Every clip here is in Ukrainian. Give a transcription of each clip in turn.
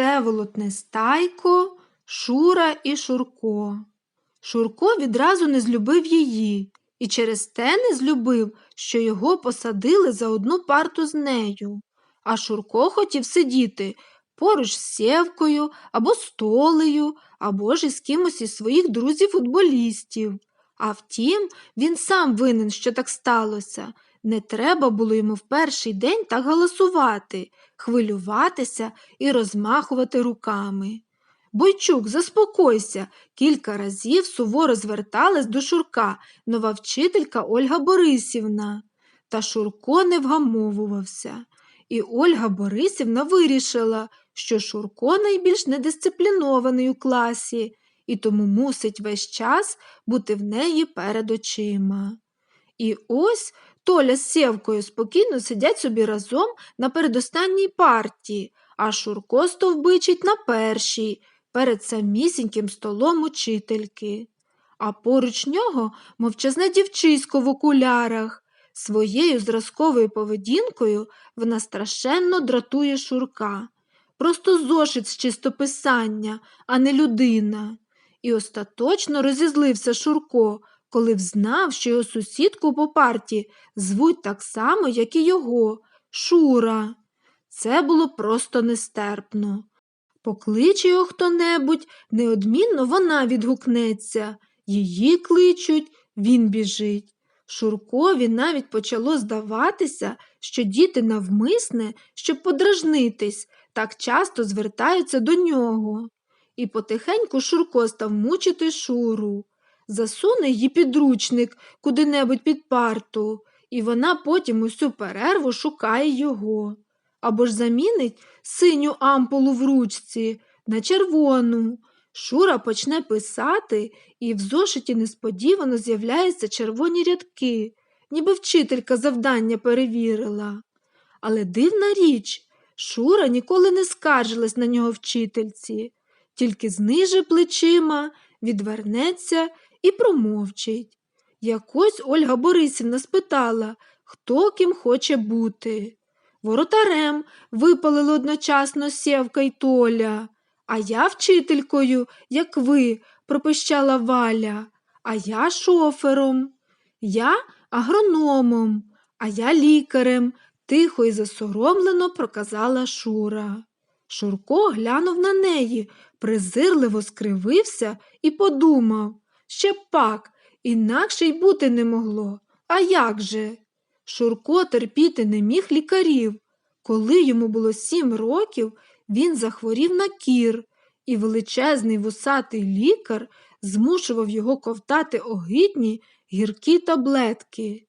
Всеволод Нестайко, Шура і Шурко. Шурко відразу не злюбив її і через те не злюбив, що його посадили за одну парту з нею. А Шурко хотів сидіти поруч з Сєвкою або з Толею, або ж із кимось із своїх друзів-футболістів. А втім, він сам винен, що так сталося. Не треба було йому в перший день так голосувати, хвилюватися і розмахувати руками. Бойчук, заспокойся, кілька разів суворо зверталась до Шурка нова вчителька Ольга Борисівна. Та Шурко не вгамовувався. І Ольга Борисівна вирішила, що Шурко найбільш недисциплінований у класі і тому мусить весь час бути в неї перед очима. І ось Толя з Сєвкою спокійно сидять собі разом на передостанній парті, а Шурко стовбичить на першій, перед самісіньким столом учительки. А поруч нього мовчазне дівчисько в окулярах. Своєю зразковою поведінкою вона страшенно дратує Шурка. Просто зошит з чистописання, а не людина. І остаточно розізлився Шурко, коли взнав, що його сусідку по парті звуть так само, як і його Шура. Це було просто нестерпно. Покличе його хто-небудь, неодмінно вона відгукнеться. Її кличуть, він біжить. Шуркові навіть почало здаватися, що діти навмисне, щоб подражнитись, так часто звертаються до нього. І потихеньку Шурко став мучити Шуру. Засуне її підручник куди-небудь під парту, і вона потім усю перерву шукає його. Або ж замінить синю ампулу в ручці на червону. Шура почне писати, і в зошиті несподівано з'являються червоні рядки, ніби вчителька завдання перевірила. Але дивна річ, Шура ніколи не скаржилась на нього вчительці, тільки зниже плечима, відвернеться і промовчить. Якось Ольга Борисівна спитала, хто ким хоче бути. Воротарем випалили одночасно Сєвка й Толя. А я вчителькою, як ви, пропищала Валя, а я шофером, я агрономом, а я лікарем, тихо і засоромлено проказала Шура. Шурко глянув на неї, презирливо скривився і подумав ще пак, інакше й бути не могло. А як же? Шурко терпіти не міг лікарів. Коли йому було сім років, він захворів на кір, і величезний вусатий лікар змушував його ковтати огидні гіркі таблетки.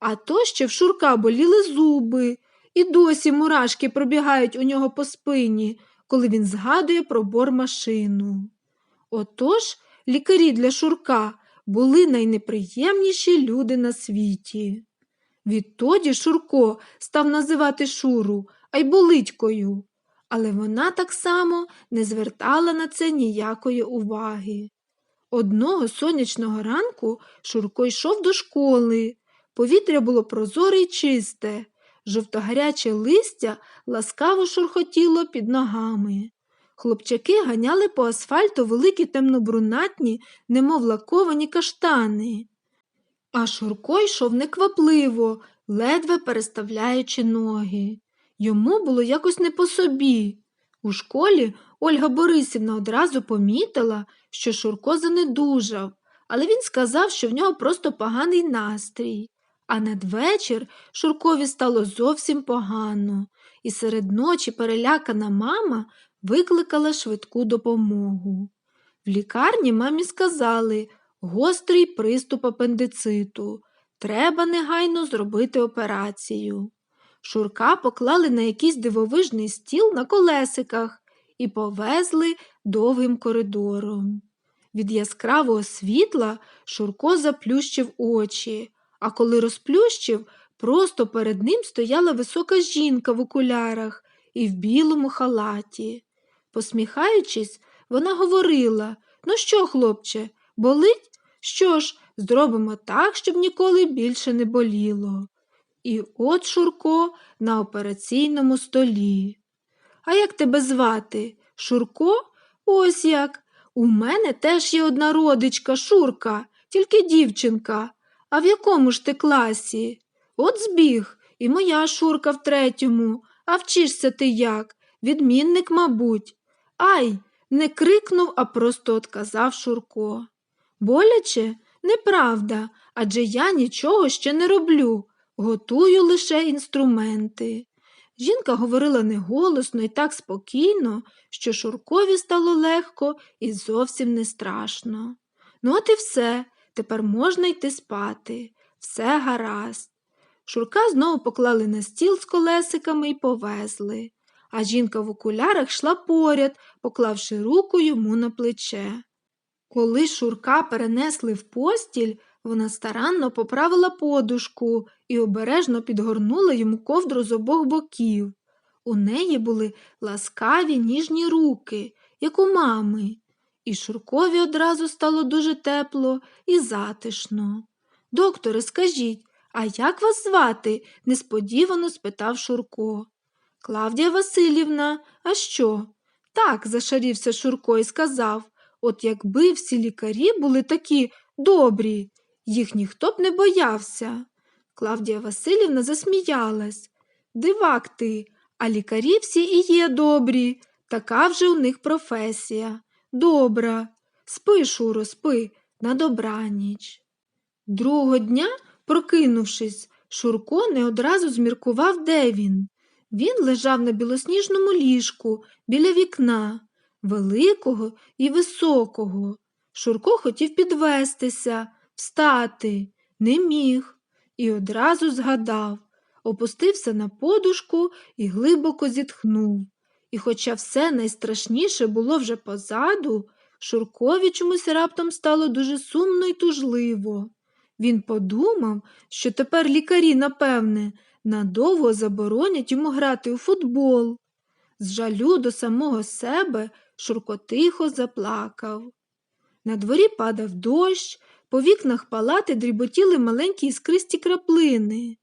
А то ще в Шурка боліли зуби, і досі мурашки пробігають у нього по спині, коли він згадує про бормашину. Отож лікарі для Шурка були найнеприємніші люди на світі. Відтоді Шурко став називати Шуру Айболитькою, але вона так само не звертала на це ніякої уваги. Одного сонячного ранку Шурко йшов до школи. Повітря було прозоре й чисте, жовтогаряче листя ласкаво шурхотіло під ногами. Хлопчаки ганяли по асфальту великі темнобрунатні, немов лаковані каштани. А Шурко йшов неквапливо, ледве переставляючи ноги. Йому було якось не по собі. У школі Ольга Борисівна одразу помітила, що Шурко занедужав, але він сказав, що в нього просто поганий настрій. А надвечір Шуркові стало зовсім погано, і серед ночі перелякана мама викликала швидку допомогу. В лікарні мамі сказали гострий приступ апендициту. Треба негайно зробити операцію. Шурка поклали на якийсь дивовижний стіл на колесиках і повезли довгим коридором. Від яскравого світла Шурко заплющив очі, а коли розплющив, просто перед ним стояла висока жінка в окулярах і в білому халаті. Посміхаючись, вона говорила Ну що, хлопче, болить? Що ж, зробимо так, щоб ніколи більше не боліло. І от Шурко на операційному столі. А як тебе звати? Шурко? Ось як. У мене теж є одна родичка, Шурка, тільки дівчинка. А в якому ж ти класі? От збіг, і моя Шурка в третьому. А вчишся ти як? Відмінник, мабуть. Ай, не крикнув, а просто отказав Шурко. Боляче? Неправда, адже я нічого ще не роблю, готую лише інструменти. Жінка говорила неголосно і так спокійно, що Шуркові стало легко і зовсім не страшно. Ну, от і все, тепер можна йти спати. Все гаразд. Шурка знову поклали на стіл з колесиками і повезли, а жінка в окулярах йшла поряд, поклавши руку йому на плече. Коли Шурка перенесли в постіль, вона старанно поправила подушку і обережно підгорнула йому ковдру з обох боків. У неї були ласкаві ніжні руки, як у мами, і Шуркові одразу стало дуже тепло і затишно. Докторе, скажіть, а як вас звати? несподівано спитав Шурко. Клавдія Васильівна, а що? Так, зашарівся Шурко і сказав. От якби всі лікарі були такі добрі, їх ніхто б не боявся. Клавдія Васильівна засміялась. Дивак ти, а лікарі всі і є добрі, така вже у них професія. Добра. Спи, Шуро, спи, на добраніч. Другого дня, прокинувшись, Шурко не одразу зміркував, де він. Він лежав на білосніжному ліжку біля вікна великого і високого. Шурко хотів підвестися, встати, не міг, і одразу згадав, опустився на подушку і глибоко зітхнув. І хоча все найстрашніше було вже позаду, Шуркові чомусь раптом стало дуже сумно і тужливо. Він подумав, що тепер лікарі, напевне, надовго заборонять йому грати у футбол. З жалю до самого себе Шурко тихо заплакав. На дворі падав дощ, по вікнах палати дріботіли маленькі іскристі краплини.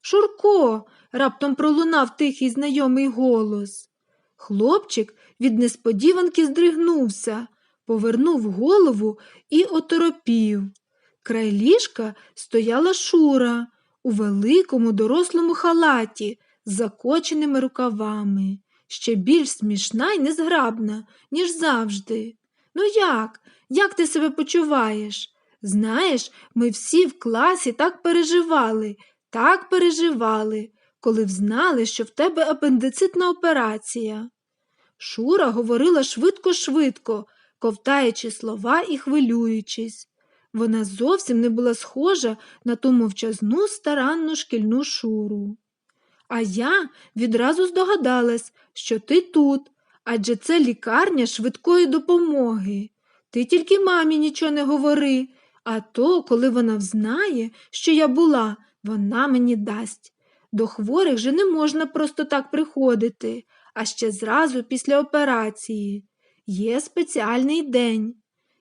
Шурко, раптом пролунав тихий знайомий голос. Хлопчик від несподіванки здригнувся, повернув голову і оторопів. Край ліжка стояла Шура у великому дорослому халаті з закоченими рукавами, ще більш смішна й незграбна, ніж завжди. Ну як? Як ти себе почуваєш? Знаєш, ми всі в класі так переживали, так переживали, коли взнали, що в тебе апендицитна операція. Шура говорила швидко-швидко, ковтаючи слова і хвилюючись. Вона зовсім не була схожа на ту мовчазну старанну шкільну шуру. А я відразу здогадалась, що ти тут, адже це лікарня швидкої допомоги. Ти тільки мамі нічого не говори, а то, коли вона взнає, що я була, вона мені дасть. До хворих же не можна просто так приходити, а ще зразу після операції. Є спеціальний день.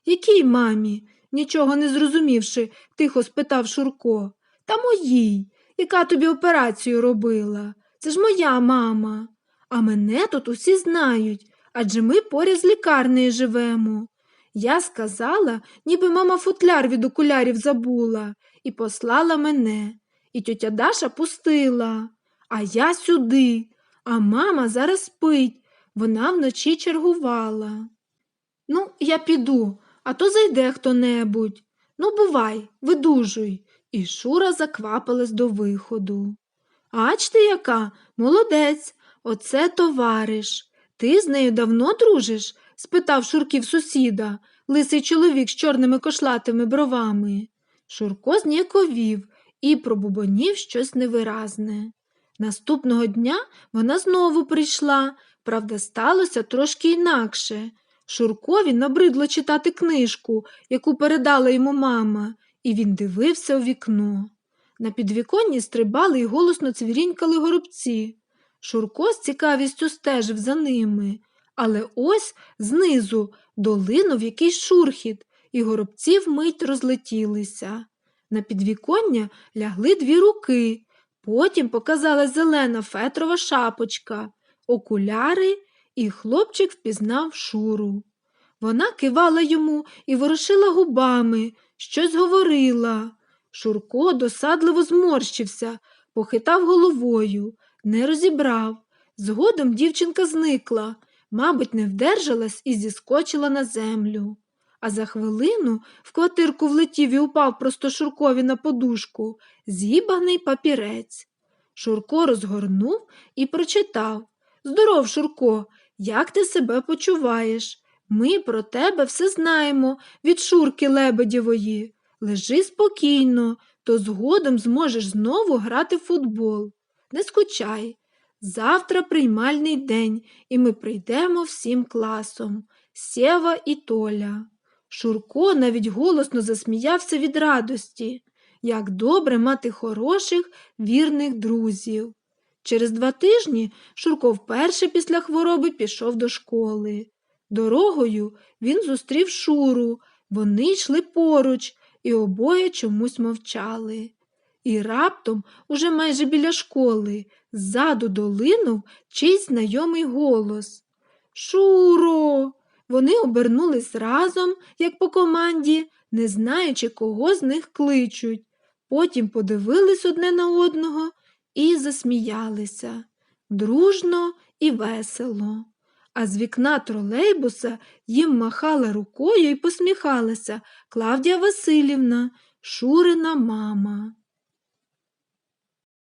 Який мамі? Нічого не зрозумівши, тихо спитав Шурко. Та моїй, яка тобі операцію робила? Це ж моя мама. А мене тут усі знають, адже ми поряд з лікарнею живемо. Я сказала, ніби мама футляр від окулярів забула, і послала мене. І тьотя Даша пустила. А я сюди, а мама зараз спить, вона вночі чергувала. Ну, я піду, а то зайде хто-небудь. Ну, бувай, видужуй. І Шура заквапилась до виходу. Ач ти яка, молодець, оце товариш. Ти з нею давно дружиш? спитав Шурків сусіда, лисий чоловік з чорними кошлатими бровами. Шурко зніяковів і пробубонів щось невиразне. Наступного дня вона знову прийшла, правда, сталося трошки інакше. Шуркові набридло читати книжку, яку передала йому мама, і він дивився у вікно. На підвіконні стрибали і голосно цвірінькали горобці. Шурко з цікавістю стежив за ними, але ось знизу долинув якийсь шурхіт, і горобці вмить розлетілися. На підвіконня лягли дві руки, потім показалась зелена фетрова шапочка, окуляри і хлопчик впізнав Шуру. Вона кивала йому і ворушила губами, щось говорила. Шурко досадливо зморщився, похитав головою, не розібрав. Згодом дівчинка зникла, мабуть, не вдержалась і зіскочила на землю. А за хвилину в квартирку влетів і упав просто Шуркові на подушку з'їбаний папірець. Шурко розгорнув і прочитав Здоров, Шурко, як ти себе почуваєш? Ми про тебе все знаємо від Шурки Лебедєвої. Лежи спокійно, то згодом зможеш знову грати в футбол. Не скучай. Завтра приймальний день, і ми прийдемо всім класом Сєва і Толя. Шурко навіть голосно засміявся від радості. Як добре мати хороших, вірних друзів. Через два тижні Шурко вперше після хвороби пішов до школи. Дорогою він зустрів Шуру, вони йшли поруч і обоє чомусь мовчали. І раптом, уже майже біля школи, ззаду долинув чийсь знайомий голос. Шуро. Вони обернулись разом, як по команді, не знаючи, кого з них кличуть. Потім подивились одне на одного і засміялися дружно і весело. А з вікна тролейбуса їм махала рукою і посміхалася Клавдія Васильівна, Шурина мама.